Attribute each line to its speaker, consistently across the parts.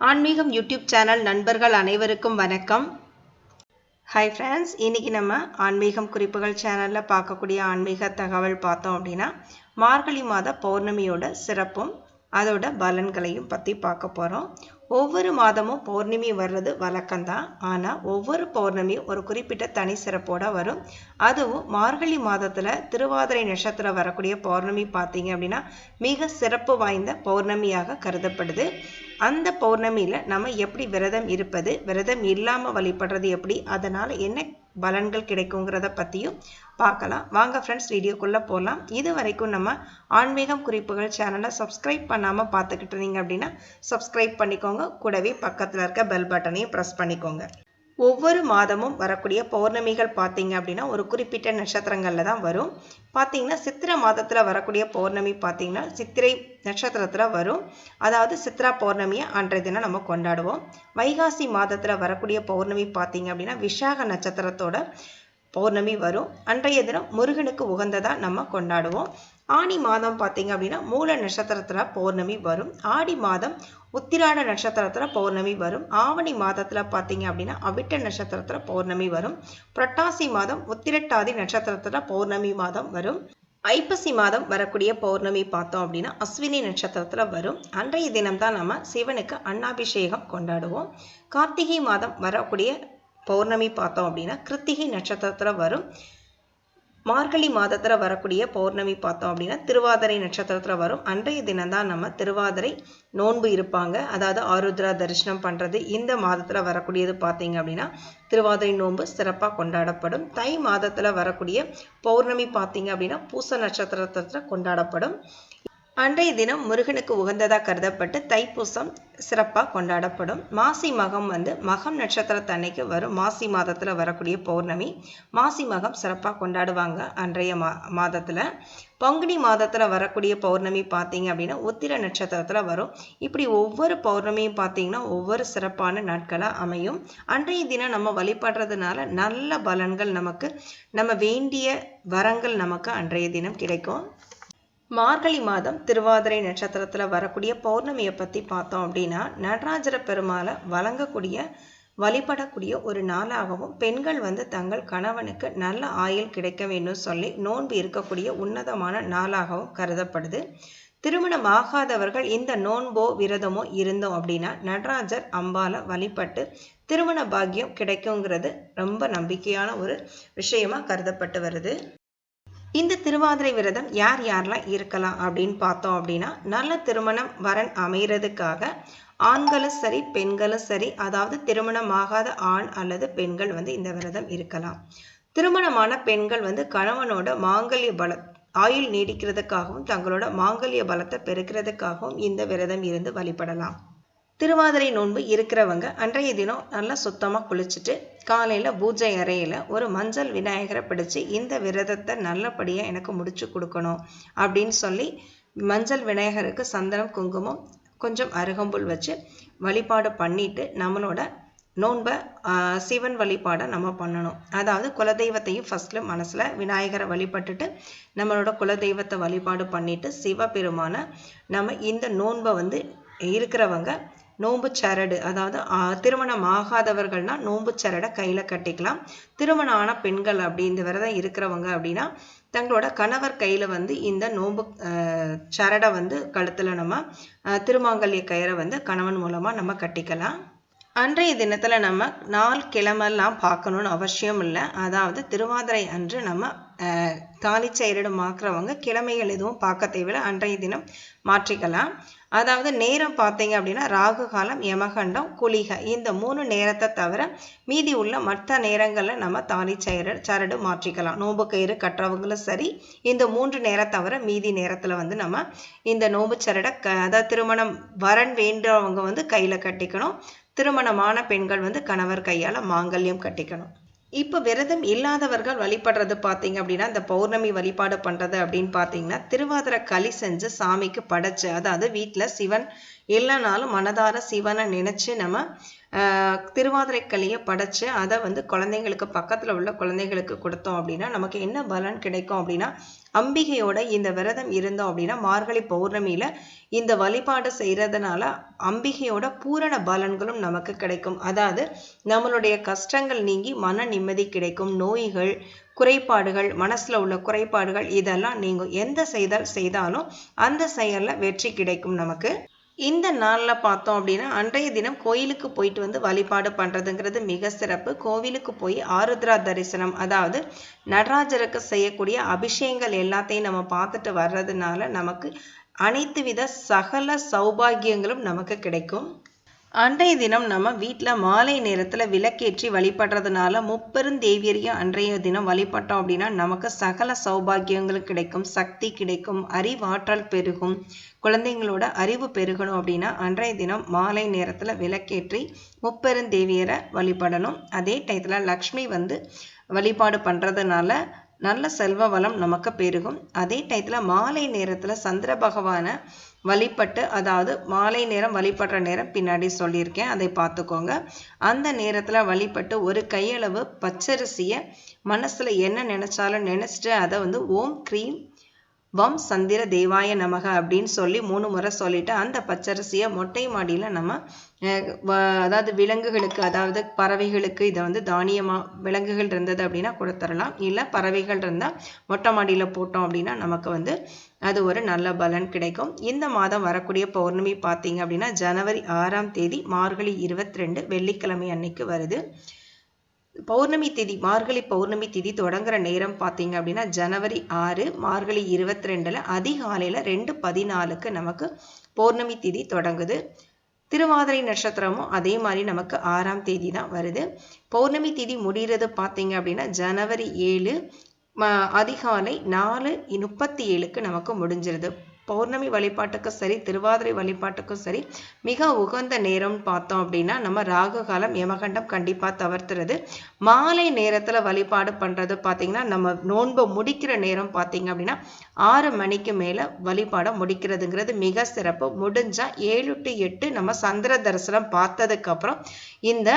Speaker 1: ஆன்மீகம் YouTube channel நண்பர்கள் அனைவருக்கும் வணக்கம். ஹாய் ஃப்ரெண்ட்ஸ் இன்னைக்கு நம்ம ஆன்மீகம் குறிப்புகள் சேனலில் பார்க்கக்கூடிய ஆன்மீக தகவல் பார்த்தோம் அப்படின்னா மார்கழி மாத பௌர்ணமியோட சிறப்பும் அதோட பலன்களையும் பற்றி பார்க்க போகிறோம் ஒவ்வொரு மாதமும் பௌர்ணமி வர்றது வழக்கம்தான். ஆனால் ஒவ்வொரு பௌர்ணமியும் ஒரு குறிப்பிட்ட தனி சிறப்போட வரும். அதுவும் மார்கழி மாதத்தில் திருவாதிரை நட்சத்திரம் வரக்கூடிய பௌர்ணமி பார்த்தீங்க அப்படின்னா மிக சிறப்பு வாய்ந்த பௌர்ணமியாக கருதப்படுது. அந்த பௌர்ணமியில் நம்ம எப்படி விரதம் இருப்பது விரதம் இல்லாமல் வழிபடுறது எப்படி அதனால் என்ன பலன்கள் கிடைக்குங்கிறத பற்றியும் பார்க்கலாம். வாங்க ஃப்ரெண்ட்ஸ் வீடியோக்குள்ளே போகலாம் இது வரைக்கும் நம்ம ஆன்மீகம் குறிப்புகள் சேனலை சப்ஸ்கிரைப் பண்ணாமல் பார்த்துக்கிட்டு இருந்தீங்க அப்படின்னா சப்ஸ்கிரைப் பண்ணிக்கோங்க. கூடவே பக்கத்தில் இருக்க பெல் பட்டனையும் ப்ரெஸ் பண்ணிக்கோங்க. ஒவ்வொரு மாதமும் வரக்கூடிய பௌர்ணமிகள் பார்த்தீங்க அப்படின்னா ஒரு குறிப்பிட்ட நட்சத்திரங்களில் தான் வரும். பார்த்தீங்கன்னா சித்திரை மாதத்தில் வரக்கூடிய பௌர்ணமி பார்த்தீங்கன்னா சித்திரை நட்சத்திரத்தில் வரும். அதாவது சித்ரா பௌர்ணமியை அன்றைய தினம் நம்ம கொண்டாடுவோம். வைகாசி மாதத்தில் வரக்கூடிய பௌர்ணமி பார்த்தீங்க அப்படின்னா விஷாக நட்சத்திரத்தோட பௌர்ணமி வரும். அன்றைய தினம் முருகனுக்கு உகந்ததாக நம்ம கொண்டாடுவோம். ஆனி மாதம் பார்த்தீங்க அப்படின்னா மூல நட்சத்திரத்தில் பௌர்ணமி வரும். ஆடி மாதம் உத்திராட நட்சத்திரத்தில் பௌர்ணமி வரும். ஆவணி மாதத்தில் பார்த்தீங்க அப்படின்னா அவிட்ட நட்சத்திரத்தில் பௌர்ணமி வரும். புரட்டாசி மாதம் உத்திரட்டாதி நட்சத்திரத்தில் பௌர்ணமி மாதம் வரும். ஐப்பசி மாதம் வரக்கூடிய பௌர்ணமி பார்த்தோம் அப்படின்னா அஸ்வினி நட்சத்திரத்தில் வரும். அன்றைய தினம்தான் நம்ம சிவனுக்கு அன்னாபிஷேகம் கொண்டாடுவோம். கார்த்திகை மாதம் வரக்கூடிய பௌர்ணமி பார்த்தோம் அப்படின்னா கிருத்திகை நட்சத்திரத்தில் வரும். மார்கழி மாதத்தில் வரக்கூடிய பௌர்ணமி பார்த்தோம் அப்படின்னா திருவாதிரை நட்சத்திரத்தில் வரும். அன்றைய தினம்தான் நம்ம திருவாதிரை நோன்பு இருப்பாங்க. அதாவது ஆருத்ரா தரிசனம் பண்ணுறது இந்த மாதத்தில் வரக்கூடியது பார்த்தீங்க அப்படின்னா திருவாதிரை நோன்பு சிறப்பாக கொண்டாடப்படும். தை மாதத்தில் வரக்கூடிய பௌர்ணமி பார்த்தீங்க அப்படின்னா பூச நட்சத்திரத்தில் கொண்டாடப்படும். அன்றைய தினம் முருகனுக்கு உகந்ததாக கருதப்பட்டு தைப்பூசம் சிறப்பாக கொண்டாடப்படும். மாசி மகம் வந்து மகம் நட்சத்திரத்தன்னைக்கு வரும். மாசி மாதத்தில் வரக்கூடிய பௌர்ணமி மாசி மகம் சிறப்பாக கொண்டாடுவாங்க அன்றைய மா மாதத்தில். பங்குனி மாதத்தில் வரக்கூடிய பௌர்ணமி பார்த்தீங்க அப்படின்னா உத்திர நட்சத்திரத்தில் வரும். இப்படி ஒவ்வொரு பௌர்ணமியும் பார்த்தீங்கன்னா ஒவ்வொரு சிறப்பான நாட்களாக அமையும். அன்றைய தினம் நம்ம வழிபடுறதுனால நல்ல பலன்கள் நமக்கு நம்ம வேண்டிய வரங்கள் நமக்கு அன்றைய தினம் கிடைக்கும். மார்கழி மாதம் திருவாதிரை நட்சத்திரத்தில் வரக்கூடிய பௌர்ணமியை பற்றி பார்த்தோம் அப்படின்னா நடராஜர பெருமாளை வழங்கக்கூடிய வழிபடக்கூடிய ஒரு நாளாகவும் பெண்கள் வந்து தங்கள் கணவனுக்கு நல்ல ஆயுள் கிடைக்க வேண்டும் சொல்லி நோன்பு இருக்கக்கூடிய உன்னதமான நாளாகவும் கருதப்படுது. திருமணம் ஆகாதவர்கள் இந்த நோன்போ விரதமோ இருந்தோம் அப்படின்னா நடராஜர் அம்பால வழிபட்டு திருமண பாக்கியம் கிடைக்குங்கிறது ரொம்ப நம்பிக்கையான ஒரு விஷயமா கருதப்பட்டு வருது. இந்த திருவாதிரை விரதம் யார் யாரெல்லாம் இருக்கலாம் அப்படின்னு பார்த்தோம் அப்படின்னா நல்ல திருமணம் வரன் அமைகிறதுக்காக ஆண்களும் சரி பெண்களும் சரி அதாவது திருமணமாகாத ஆண் அல்லது பெண்கள் வந்து இந்த விரதம் இருக்கலாம். திருமணமான பெண்கள் வந்து கணவனோட மாங்கல்ய பல ஆயுள் நீடிக்கிறதுக்காகவும் தங்களோட மாங்கல்ய பலத்தை பெருக்கிறதுக்காகவும் இந்த விரதம் இருந்து வழிபடலாம். திருவாதிரை நோன்பு இருக்கிறவங்க அன்றைய தினம் நல்லா சுத்தமாக குளிச்சுட்டு காலையில் பூஜை அறையில் ஒரு மஞ்சள் விநாயகரை பிடிச்சி இந்த விரதத்தை நல்லபடியாக எனக்கு முடிச்சு கொடுக்கணும் அப்படின்னு சொல்லி மஞ்சள் விநாயகருக்கு சந்தனம் குங்குமம் கொஞ்சம் அருகம்புல் வச்சு வழிபாடு பண்ணிட்டு நம்மளோட நோன்பை சிவன் வழிபாடை நம்ம பண்ணணும். அதாவது குலதெய்வத்தையும் ஃபஸ்ட்டில் மனசில் விநாயகரை வழிபட்டுட்டு நம்மளோட குலதெய்வத்தை வழிபாடு பண்ணிட்டு சிவபெருமான நம்ம இந்த நோன்பை வந்து இருக்கிறவங்க நோன்பு சரடு. அதாவது திருமணம் ஆகாதவர்கள்னா நோன்பு சரடை கையில் கட்டிக்கலாம். திருமணம் ஆன பெண்கள் அப்படி இந்த விரதம் இருக்கிறவங்க அப்படின்னா தங்களோட கணவர் கையில் வந்து இந்த நோன்பு சரடை வந்து கழுத்தில் நம்ம திருமாங்கல்ய கயிறை வந்து கணவன் மூலமாக நம்ம கட்டிக்கலாம். அன்றைய தினத்தில் நம்ம நாள் கிழமெல்லாம் பார்க்கணுன்னு அவசியம் இல்லை. அதாவது திருவாதிரை அன்று நம்ம தாலிச்சயிரிடு மாக்குறவங்க கிழமைகள் எதுவும் பார்க்க தேவையில்லை. அன்றைய தினம் மாற்றிக்கலாம். அதாவது நேரம் பார்த்தீங்க அப்படின்னா ராகு காலம் யமகண்டம் குளிகை இந்த மூணு நேரத்தை தவிர மீதி உள்ள மற்ற நேரங்களில் நம்ம தாலி சயிறு சரடு மாற்றிக்கலாம். நோம்பு கயிறு கட்டுறவங்களும் சரி இந்த மூன்று நேரம் தவிர மீதி நேரத்தில் வந்து நம்ம இந்த நோம்பு சரடை க அதாவது திருமணம் வரன் வேண்டவங்க வந்து கையில் கட்டிக்கணும். திருமணமான பெண்கள் வந்து கணவர் கையால் மாங்கல்யம் கட்டிக்கணும். இப்போ விரதம் இல்லாதவர்கள் வழிபடுறது பார்த்தீங்க அப்படின்னா இந்த பௌர்ணமி வழிபாடு பண்ணுறது அப்படின்னு பார்த்தீங்கன்னா திருவாதிரை களி செஞ்சு சாமிக்கு படைச்சு அதாவது வீட்டில் சிவன் இல்லைனாலும் மனதார சிவனை நினச்சி நம்ம திருவாதிரை களியை படைச்சு அதை வந்து குழந்தைங்களுக்கு பக்கத்தில் உள்ள குழந்தைங்களுக்கு கொடுத்தோம் அப்படின்னா நமக்கு என்ன பலன் கிடைக்கும் அப்படின்னா அம்பிகையோட இந்த விரதம் இருந்தோம் அப்படின்னா மார்கழி பௌர்ணமியில இந்த வழிபாடு செய்யறதுனால அம்பிகையோட பூரண பலன்களும் நமக்கு கிடைக்கும். அதாவது நம்மளுடைய கஷ்டங்கள் நீங்கி மன நிம்மதி கிடைக்கும். நோய்கள் குறைபாடுகள் மனசுல உள்ள குறைபாடுகள் இதெல்லாம் நீங்க எந்த செய்தல் செய்தாலும் அந்த செயல்ல வெற்றி கிடைக்கும் நமக்கு. இந்த நாளில் பார்த்தோம் அப்படின்னா அன்றைய தினம் கோயிலுக்கு போயிட்டு வந்து வழிபாடு பண்ணுறதுங்கிறது மிக சிறப்பு. கோவிலுக்கு போய் ஆருத்ரா தரிசனம் அதாவது நடராஜருக்கு செய்யக்கூடிய அபிஷேகங்கள் எல்லாத்தையும் நம்ம பார்த்துட்டு வர்றதுனால நமக்கு அனைத்து வித சகல சௌபாகியங்களும் நமக்கு கிடைக்கும். அன்றைய தினம் நம்ம வீட்டில் மாலை நேரத்தில் விளக்கேற்றி வழிபடுறதுனால முப்பெருந்தேவியரையும் அன்றைய தினம் வழிபட்டோம் அப்படின்னா நமக்கு சகல சௌபாகியங்கள் கிடைக்கும் சக்தி கிடைக்கும் அறிவாற்றல் பெருகும். குழந்தைங்களோட அறிவு பெருகணும் அப்படின்னா அன்றைய தினம் மாலை நேரத்தில் விளக்கேற்றி முப்பெருந்தேவியரை வழிபடணும். அதே டயத்தில் லக்ஷ்மி வந்து வழிபாடு பண்ணுறதுனால நல்ல செல்வ வளம் நமக்கு பெருகும். அதே டயத்தில் மாலை நேரத்தில் சந்திர பகவானை வழிபட்டு அதாவது மாலை நேரம் வழிபடுற நேரம் பின்னாடி சொல்லியிருக்கேன். அதை பார்த்துக்கோங்க. அந்த நேரத்தில் வழிபட்டு ஒரு கையளவு பச்சரிசியை மனசில் என்ன நினச்சாலும் நினச்சிட்டு அதை வந்து ஓம் க்ரீம் வம் சந்திர தேவாய நமக அப்படின்னு சொல்லி மூணு முறை சொல்லிட்டு அந்த பச்சரிசியை மொட்டை மாடியில் நம்ம அதாவது விலங்குகளுக்கு அதாவது பறவைகளுக்கு இதை வந்து தானியமாக விலங்குகள் இருந்தது அப்படின்னா கொடுத்துடலாம். இல்லை பறவைகள் இருந்தால் மொட்டை மாடியில் போட்டோம் அப்படின்னா நமக்கு வந்து அது ஒரு நல்ல பலன் கிடைக்கும். இந்த மாதம் வரக்கூடிய பௌர்ணமி பார்த்தீங்க அப்படின்னா ஜனவரி ஆறாம் தேதி மார்கழி இருபத்தி ரெண்டு வெள்ளிக்கிழமை அன்னைக்கு வருது. பௌர்ணமி திதி மார்கழி பௌர்ணமி திதி தொடங்குற நேரம் பார்த்தீங்க அப்படின்னா ஜனவரி ஆறு மார்கழி இருபத்தி ரெண்டில் அதிகாலையில் ரெண்டு பதினாலுக்கு நமக்கு பௌர்ணமி திதி தொடங்குது. திருவாதிரை நட்சத்திரமும் அதே மாதிரி நமக்கு ஆறாம் தேதி தான் வருது. பௌர்ணமி திதி முடிகிறது பார்த்தீங்க அப்படின்னா ஜனவரி ஏழு அதிகாலை நாலு முப்பத்தி ஏழுக்கு நமக்கு முடிஞ்சிருது. பௌர்ணமி வழிபாட்டுக்கும் சரி திருவாதிரை வழிபாட்டுக்கும் சரி மிக உகந்த நேரம்னு பார்த்தோம் அப்படின்னா நம்ம ராகு காலம் யமகண்டம் கண்டிப்பாக தவிர்த்துறது. மாலை நேரத்தில் வழிபாடு பண்ணுறது பார்த்திங்கன்னா நம்ம நோன்பை முடிக்கிற நேரம் பார்த்தீங்க அப்படின்னா ஆறு மணிக்கு மேலே வழிபாடை முடிக்கிறதுங்கிறது மிக சிறப்பு. முடிஞ்சால் ஏழு டு எட்டு நம்ம சந்திர தரிசனம் பார்த்ததுக்கப்புறம் இந்த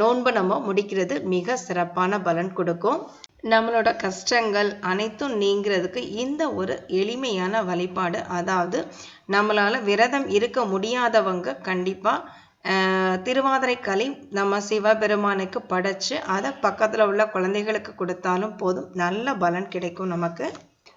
Speaker 1: நோன்பை நம்ம முடிக்கிறது மிக சிறப்பான பலன் கொடுக்கும். நம்மளோட கஷ்டங்கள் அனைத்தும் நீங்கிறதுக்கு இந்த ஒரு எளிமையான வழிபாடு. அதாவது நம்மளால் விரதம் இருக்க முடியாதவங்க கண்டிப்பாக திருவாதிரை களி நம்ம சிவபெருமானுக்கு படைச்சு அதை பக்கத்தில் உள்ள குழந்தைகளுக்கு கொடுத்தாலும் போதும். நல்ல பலன் கிடைக்கும் நமக்கு.